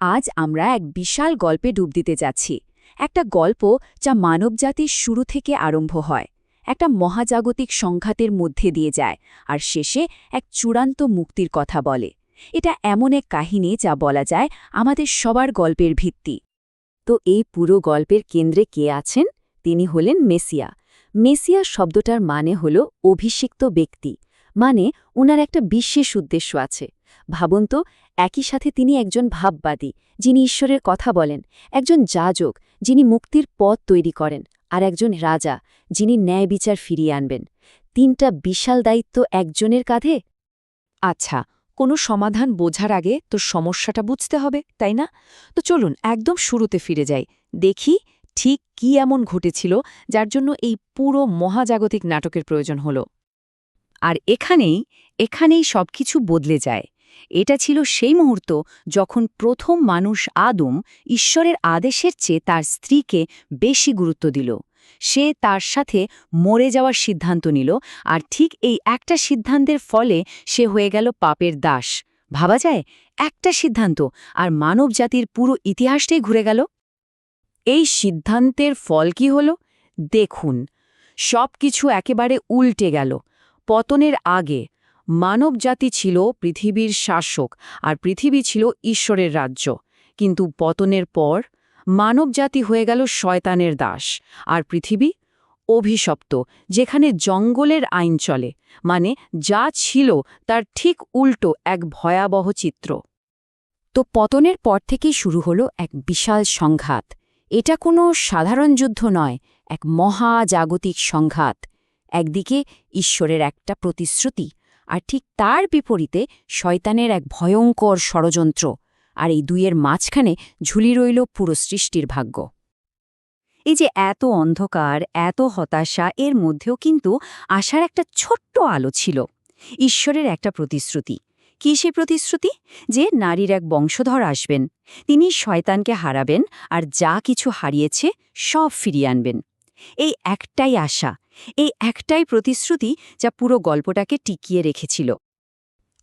আজ আমরা এক বিশাল গল্পে ডুব দিতে যাচ্ছি। একটা গল্প যা মানবজাতির শুরু থেকে আরম্ভ হয়। একটা মহাজাগতিক সংঘাতের মধ্যে দিয়ে যায় আর শেষে এক চূড়ান্ত মুক্তির কথা বলে। এটা এমন এক কাহিনী যা বলা যায় আমাদের সবার গল্পের ভিত্তি। তো এই পুরো গল্পের কেন্দ্রে কে আছেন? তিনি হলেন মেসিয়া। মেসিয়া শব্দটার মানে হল অভিষিক্ত ব্যক্তি। মানে ওনার একটা বিশেষ উদ্দেশ্য আছে। ভাবুন তো একই সাথে তিনি একজন ভাববাদী, যিনি ঈশ্বরের কথা বলেন, একজন যাজক, যিনি মুক্তির পথ তৈরি করেন, আর একজন রাজা, যিনি ন্যায় বিচার ফিরিয়ে আনবেন। তিনটা বিশাল দায়িত্ব একজনের কাঁধে? আচ্ছা কোনো সমাধান বোঝার আগে তো সমস্যাটা বুঝতে হবে, তাই না? তো চলুন, একদম শুরুতে ফিরে যাই। দেখি ঠিক কি এমন ঘটেছিল যার জন্য এই পুরো মহাজাগতিক নাটকের প্রয়োজন হল। আর এখানেই এখানেই সবকিছু বদলে যায়। এটা ছিল সেই মুহূর্ত যখন প্রথম মানুষ আদম ঈশ্বরের আদেশের চেয়ে তার স্ত্রীকে বেশি গুরুত্ব দিল। সে তার সাথে মরে যাওয়ার সিদ্ধান্ত নিল আর ঠিক এই একটা সিদ্ধান্তের ফলে সে হয়ে গেল পাপের দাস। ভাবা যায়, একটা সিদ্ধান্ত আর মানব জাতির পুরো ইতিহাসটাই ঘুরে গেল। এই সিদ্ধান্তের ফল কি হল? দেখুন সব কিছু একেবারে উল্টে গেল। পতনের আগে মানবজাতি ছিল পৃথিবীর শাসক আর পৃথিবী ছিল ঈশ্বরের রাজ্য। কিন্তু পতনের পর মানবজাতি হয়ে গেল শয়তানের দাস আর পৃথিবী অভিশপ্ত, যেখানে জঙ্গলের আইন চলে মানে যা ছিল তার ঠিক উল্টো এক ভয়াবহ চিত্র। তো পতনের পর থেকেই শুরু হলো এক বিশাল সংঘাত। এটা কোনো সাধারণ যুদ্ধ নয়, এক মহাজাগতিক সংঘাত। একদিকে ঈশ্বরের একটা প্রতিশ্রুতি আর ঠিক তার বিপরীতে শয়তানের এক ভয়ঙ্কর ষড়যন্ত্র আর এই দুইয়ের মাঝখানে ঝুলি রইল পুরো সৃষ্টির ভাগ্য। এই যে এত অন্ধকার, এত হতাশা, এর মধ্যেও কিন্তু আশার একটা ছোট্ট আলো ছিল, ঈশ্বরের একটা প্রতিশ্রুতি। কি সে প্রতিশ্রুতি? যে নারীর এক বংশধর আসবেন, তিনি শয়তানকে হারাবেন আর যা কিছু হারিয়েছে সব ফিরিয়ে আনবেন। এই একটাই আশা এই একটাই প্রতিশ্রুতি যা পুরো গল্পটাকে টিকিয়ে রেখেছিল।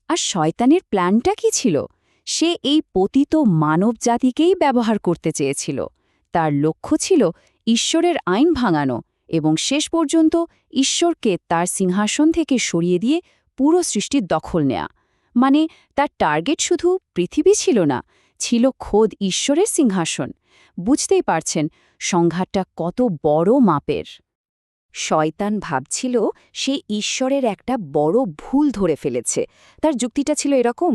আর শয়তানের প্ল্যানটা কি ছিল? সে এই পতিত মানবজাতিকেই ব্যবহার করতে চেয়েছিল। তার লক্ষ্য ছিল ঈশ্বরের আইন ভাঙানো এবং শেষ পর্যন্ত ঈশ্বরকে তার সিংহাসন থেকে সরিয়ে দিয়ে পুরো সৃষ্টির দখল নেয়া। মানে তার টার্গেট শুধু পৃথিবী ছিল না, ছিল খোদ ঈশ্বরের সিংহাসন। বুঝতেই পারছেন, সংঘাতটা কত বড় মাপের। শয়তান ভাবছিল সে ঈশ্বরের একটা বড় ভুল ধরে ফেলেছে। তার যুক্তিটা ছিল এরকম,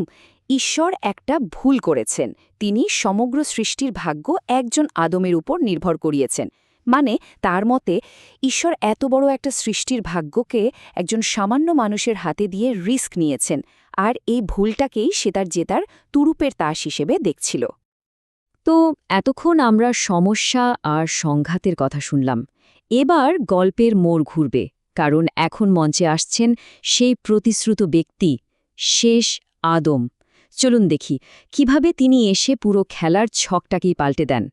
ঈশ্বর একটা ভুল করেছেন। তিনি সমগ্র সৃষ্টির ভাগ্য একজন আদমের উপর নির্ভর করিয়েছেন। মানে তার মতে, ঈশ্বর এত বড় একটা সৃষ্টির ভাগ্যকে একজন সামান্য মানুষের হাতে দিয়ে রিস্ক নিয়েছেন, আর এই ভুলটাকেই সে তার জেতার তুরুপের তাস হিসেবে দেখছিল। তো এতক্ষণ আমরা সমস্যা আর সংঘাতের কথা শুনলাম। এবার গল্পের মোড় ঘুরবে, কারণ এখন মঞ্চে আসছেন সেই প্রতিশ্রুত ব্যক্তি, শেষ আদম। চলুন দেখি, কীভাবে তিনি এসে পুরো খেলার ছকটাকেই পাল্টে দেন।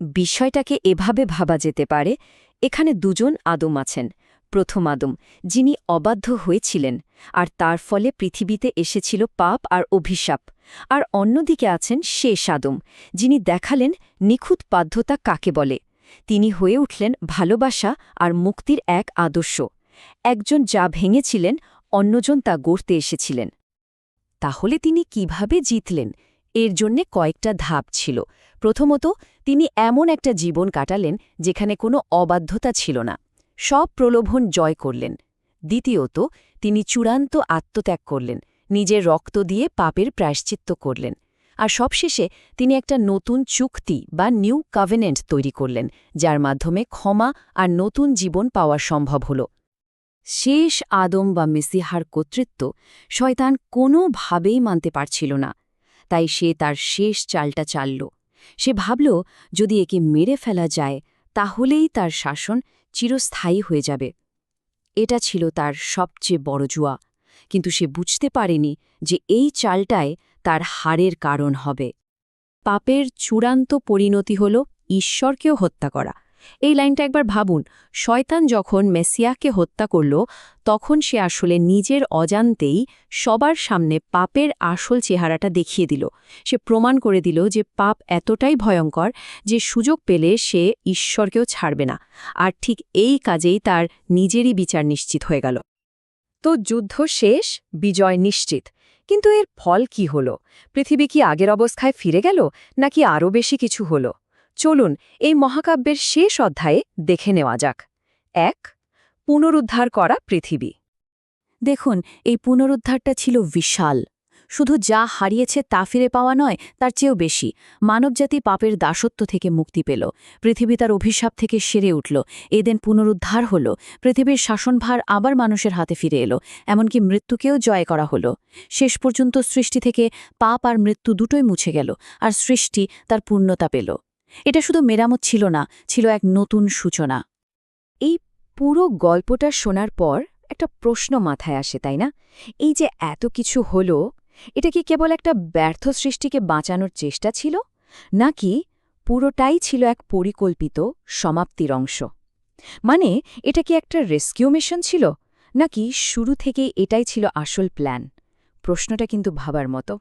বিষয়টাকে এভাবে ভাবা যেতে পারে, এখানে দুজন আদম আছেন। প্রথম আদম, যিনি অবাধ্য হয়েছিলেন, আর তার ফলে পৃথিবীতে এসেছিল পাপ আর অভিশাপ। আর অন্যদিকে আছেন শেষ আদম, যিনি দেখালেন নিখুঁত বাধ্যতা কাকে বলে। তিনি হয়ে উঠলেন ভালোবাসা আর মুক্তির এক আদর্শ। একজন যা ভেঙেছিলেন, অন্যজন তা গড়তে এসেছিলেন। তাহলে তিনি কীভাবে জিতলেন? এর জন্যে কয়েকটা ধাপ ছিল। প্রথমত, তিনি এমন একটা জীবন কাটালেন যেখানে কোনো অবাধ্যতা ছিল না। সব প্রলোভন জয় করলেন। দ্বিতীয়ত, তিনি চূড়ান্ত আত্মত্যাগ করলেন। নিজের রক্ত দিয়ে পাপের প্রায়শ্চিত্ত করলেন। আর সবশেষে তিনি একটা নতুন চুক্তি বা নিউ কভেনেন্ট তৈরি করলেন, যার মাধ্যমে ক্ষমা আর নতুন জীবন পাওয়া সম্ভব হল। শেষ আদম বা মেসিহার কর্তৃত্ব শয়তান কোনোভাবেই মানতে পারছিল না। তাই সে তার শেষ চালটা চালল। সে ভাবল, যদি একে মেরে ফেলা যায়, তাহলেই তার শাসন চিরস্থায়ী হয়ে যাবে। এটা ছিল তার সবচেয়ে বড় জুয়া। কিন্তু সে বুঝতে পারেনি যে এই চালটায় তার হারের কারণ হবে। পাপের চূড়ান্ত পরিণতি হল ঈশ্বরকেও হত্যা করা। এই লাইনটা একবার ভাবুন, শয়তান যখন মেসিয়াকে হত্যা করল, তখন সে আসলে নিজের অজান্তেই সবার সামনে পাপের আসল চেহারাটা দেখিয়ে দিল। সে প্রমাণ করে দিল যে পাপ এতটাই ভয়ঙ্কর যে সুযোগ পেলে সে ঈশ্বরকেও ছাড়বে না। আর ঠিক এই কাজেই তার নিজেরই বিচার নিশ্চিত হয়ে গেল। তো যুদ্ধ শেষ, বিজয় নিশ্চিত। কিন্তু এর ফল কি হল? পৃথিবী কি আগের অবস্থায় ফিরে গেল, নাকি আরও বেশি কিছু হল? চলুন এই মহাকাব্যের শেষ অধ্যায়ে দেখে নেওয়া যাক। এক, পুনরুদ্ধার করা পৃথিবী। দেখুন, এই পুনরুদ্ধারটা ছিল বিশাল। শুধু যা হারিয়েছে তা ফিরে পাওয়া নয়, তার চেয়েও বেশি। মানবজাতি পাপের দাসত্ব থেকে মুক্তি পেল। পৃথিবী তার অভিশাপ থেকে সেরে উঠল। এদিন পুনরুদ্ধার হল। পৃথিবীর শাসনভার আবার মানুষের হাতে ফিরে এলো। এমনকি মৃত্যুকেও জয় করা হলো। শেষ পর্যন্ত সৃষ্টি থেকে পাপ আর মৃত্যু দুটোই মুছে গেল, আর সৃষ্টি তার পূর্ণতা পেল। এটা শুধু মেরামত ছিল না, ছিল এক নতুন সূচনা। এই পুরো গল্পটা শোনার পর একটা প্রশ্ন মাথায় আসে, তাই না? এই যে এত কিছু হলো এটা কি কেবল একটা ব্যর্থ সৃষ্টিকে বাঁচানোর চেষ্টা ছিল? নাকি পুরোটাই ছিল এক পরিকল্পিত সমাপ্তির অংশ? মানে এটা কি একটা রেস্কিউ মিশন ছিল? নাকি শুরু থেকে এটাই ছিল আসল প্ল্যান? প্রশ্নটা কিন্তু ভাবার মতো।